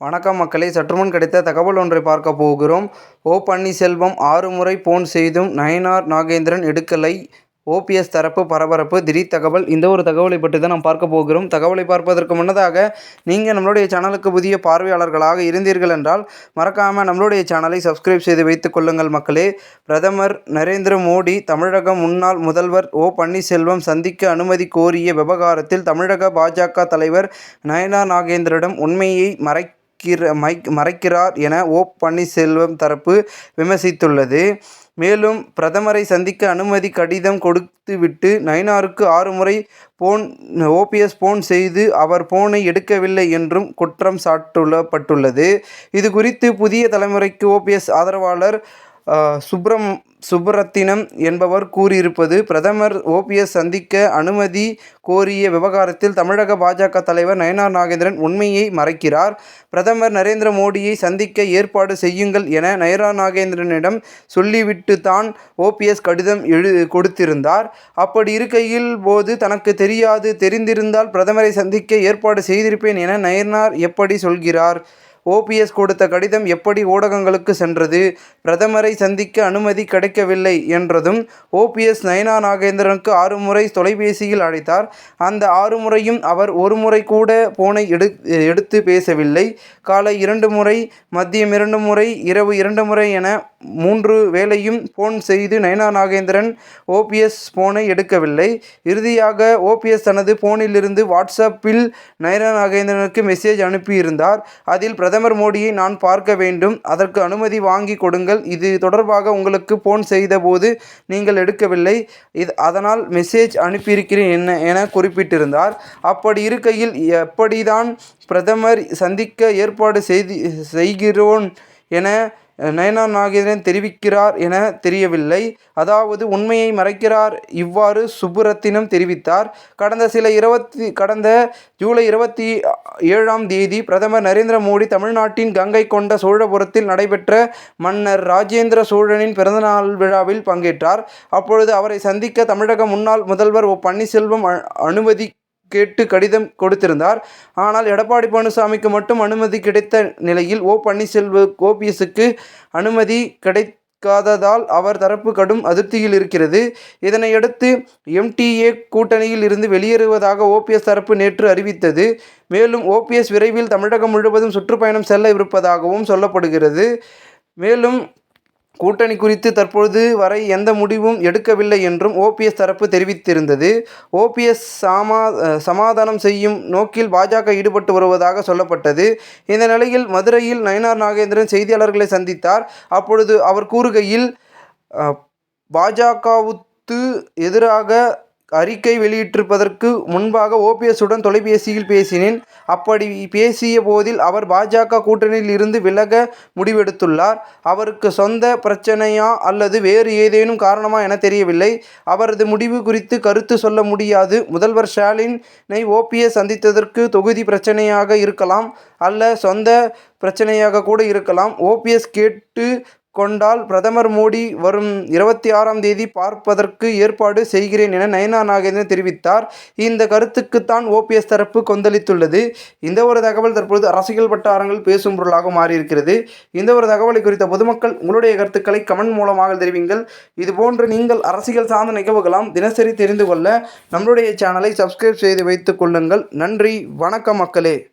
வணக்கம் மக்களே. சற்றுமுன் கிடைத்த தகவல் ஒன்றை பார்க்க போகிறோம். ஓ பன்னீர்செல்வம் ஆறு முறை போன் செய்தும் நயனார் நாகேந்திரன் எடுக்கலை. ஓபிஎஸ் தரப்பு பரபரப்பு. திடீர் தகவல். இந்த ஒரு தகவலை பற்றி தான் நாம் பார்க்க போகிறோம். தகவலை பார்ப்பதற்கு முன்னதாக நீங்கள் நம்மளுடைய சேனலுக்கு புதிய பார்வையாளர்களாக இருந்தீர்கள் என்றால் மறக்காமல் நம்மளுடைய சேனலை சப்ஸ்கிரைப் செய்து வைத்துக் கொள்ளுங்கள் மக்களே. பிரதமர் நரேந்திர மோடி தமிழக முன்னாள் முதல்வர் ஓ பன்னீர்செல்வம் சந்திக்க அனுமதி கோரிய விவகாரத்தில் தமிழக பாஜக தலைவர் நயனா நாகேந்திரிடம் உண்மையை மறை மறைக்கிற மைக் மறைக்கிறார் என ஓ பன்னீர்செல்வம் தரப்பு விமர்சித்துள்ளது. மேலும் பிரதமரை சந்திக்க அனுமதி கடிதம் கொடுத்துவிட்டு நயினாருக்கு ஆறு முறை போன் ஓபிஎஸ் போன் செய்து அவர் போனை எடுக்கவில்லை என்றும் குற்றம் சாட்டுள்ளப்பட்டுள்ளது இது குறித்து புதிய தலைமுறைக்கு ஓபிஎஸ் ஆதரவாளர் சுப்ரம் சுப்ரத்தினம் என்பவர் கூறியிருப்பது பிரதமர் ஓபிஎஸ் சந்திக்க அனுமதி கோரிய விவகாரத்தில் தமிழக பாஜக தலைவர் நயனார் நாகேந்திரன் உண்மையை மறைக்கிறார். பிரதமர் நரேந்திர மோடியை சந்திக்க ஏற்பாடு செய்யுங்கள் என நயனார் நாகேந்திரனிடம் சொல்லிவிட்டு தான் ஓபிஎஸ் கடிதம் எழு கொடுத்திருந்தார். அப்படி இருக்கையில் போது தனக்கு தெரியாது தெரிந்திருந்தால் பிரதமரை சந்திக்க ஏற்பாடு செய்திருப்பேன் என நயனார் எப்படி சொல்கிறார்? ஓபிஎஸ் கொடுத்த கடிதம் எப்படி ஊடகங்களுக்கு சென்றது? பிரதமரை சந்திக்க அனுமதி கிடைக்கவில்லை என்றதும் ஓபிஎஸ் நயனா நாகேந்திரனுக்கு ஆறு முறை தொலைபேசியில் அழைத்தார். அந்த ஆறு முறையும் அவர் ஒரு முறை கூட போனை எடு எடுத்து பேசவில்லை. காலை இரண்டு முறை மதியம் இரண்டு முறை இரவு இரண்டு முறை என மூன்று வேளையும் போன் செய்து நயனா நாகேந்திரன் ஓபிஎஸ் போனை எடுக்கவில்லை. இறுதியாக ஓபிஎஸ் தனது போனிலிருந்து வாட்ஸ்அப்பில் நயனா நாகேந்திரனுக்கு மெசேஜ் அனுப்பியிருந்தார். அதில் பிரதமர் பிரதமர் மோடியை நான் பார்க்க வேண்டும். அதற்கு அனுமதி வாங்கி கொடுங்கள். இது தொடர்பாக உங்களுக்கு போன் செய்தபோது நீங்கள் எடுக்கவில்லை. இது அதனால் மெசேஜ் அனுப்பியிருக்கிறேன் என்ன என குறிப்பிட்டிருந்தார். அப்படி இருக்கையில் எப்படிதான் பிரதமர் சந்திக்க ஏற்பாடு செய்து செய்கிறோன் என நயனா நாகேந்திரன் தெரிவிக்கிறார் என தெரியவில்லை. அதாவது உண்மையை மறைக்கிறார். இவ்வாறு சுப்புரத்தினம் தெரிவித்தார். கடந்த சில இருபத்தி கடந்த ஜூலை இருபத்தி ஏழாம் தேதி பிரதமர் நரேந்திர மோடி தமிழ்நாட்டின் கங்கை கொண்ட சோழபுரத்தில் நடைபெற்ற மன்னர் ராஜேந்திர சோழனின் பிறந்தநாள் விழாவில் பங்கேற்றார். அப்பொழுது அவரை சந்திக்க தமிழக முன்னாள் முதல்வர் ஓ பன்னீர்செல்வம் அனுமதி கேட்டு கடிதம் கொடுத்திருந்தார். ஆனால் எடப்பாடி பழனிசாமிக்கு மட்டும் அனுமதி கிடைத்த நிலையில் ஓ பன்னீர்செல்வ ஓபிஎஸ்க்கு அனுமதி கிடைக்காததால் அவர் தரப்பு கடும் அதிருப்தியில் இருக்கிறது. இதனையடுத்து எம்டிஏ கூட்டணியில் இருந்து வெளியேறுவதாக ஓபிஎஸ் தரப்பு நேற்று அறிவித்தது. மேலும் ஓபிஎஸ் விரைவில் தமிழகம் முழுவதும் சுற்றுப்பயணம் செல்ல இருப்பதாகவும் சொல்லப்படுகிறது. மேலும் கூட்டணி குறித்து தற்பொழுது வரை எந்த முடிவும் எடுக்கவில்லை என்றும் ஓபிஎஸ் தரப்பு தெரிவித்திருந்தது. ஓபிஎஸ் சமா சமாதானம் செய்யும் நோக்கில் பாஜக ஈடுபட்டு வருவதாக சொல்லப்பட்டது. இந்த நிலையில் மதுரையில் நயனார் நாகேந்திரன் செய்தியாளர்களை சந்தித்தார். அப்பொழுது அவர் கூறுகையில் பாஜகவுக்கு எதிராக அறிக்கை வெளியிட்டிருப்பதற்கு முன்பாக ஓபிஎஸ்ஸுடன் தொலைபேசியில் பேசினேன். அப்படி பேசிய போதில் அவர் பாஜக கூட்டணியில் இருந்து விலக முடிவெடுத்துள்ளார். அவருக்கு சொந்த பிரச்சனையா அல்லது வேறு ஏதேனும் காரணமா என தெரியவில்லை. அவரது முடிவு குறித்து கருத்து சொல்ல முடியாது. முதல்வர் ஸ்டாலினை ஓபிஎஸ் சந்தித்ததற்கு தொகுதி பிரச்சனையாக இருக்கலாம் அல்ல சொந்த பிரச்சனையாக கூட இருக்கலாம். ஓபிஎஸ் கேட்டு கொண்டால் பிரதமர் மோடி வரும் இருபத்தி ஆறாம் தேதி பார்ப்பதற்கு ஏற்பாடு செய்கிறேன் என நயனா நாகேந்திரன் தெரிவித்தார். இந்த கருத்துக்குத்தான் ஓபிஎஸ் தரப்பு கொந்தளித்துள்ளது. இந்த ஒரு தகவல் தற்பொழுது அரசியல் வட்டாரங்கள் பேசும் பொருளாக மாறியிருக்கிறது. இந்த ஒரு தகவலை குறித்த பொதுமக்கள் உங்களுடைய கருத்துக்களை கமெண்ட் மூலமாக தெரிவிங்கள். இதுபோன்று நீங்கள் அரசியல் சார்ந்த நிகழ்வுகளாம் தினசரி தெரிந்து கொள்ள நம்மளுடைய சேனலை சப்ஸ்கிரைப் செய்து வைத்துக் கொள்ளுங்கள். நன்றி. வணக்கம் மக்களே.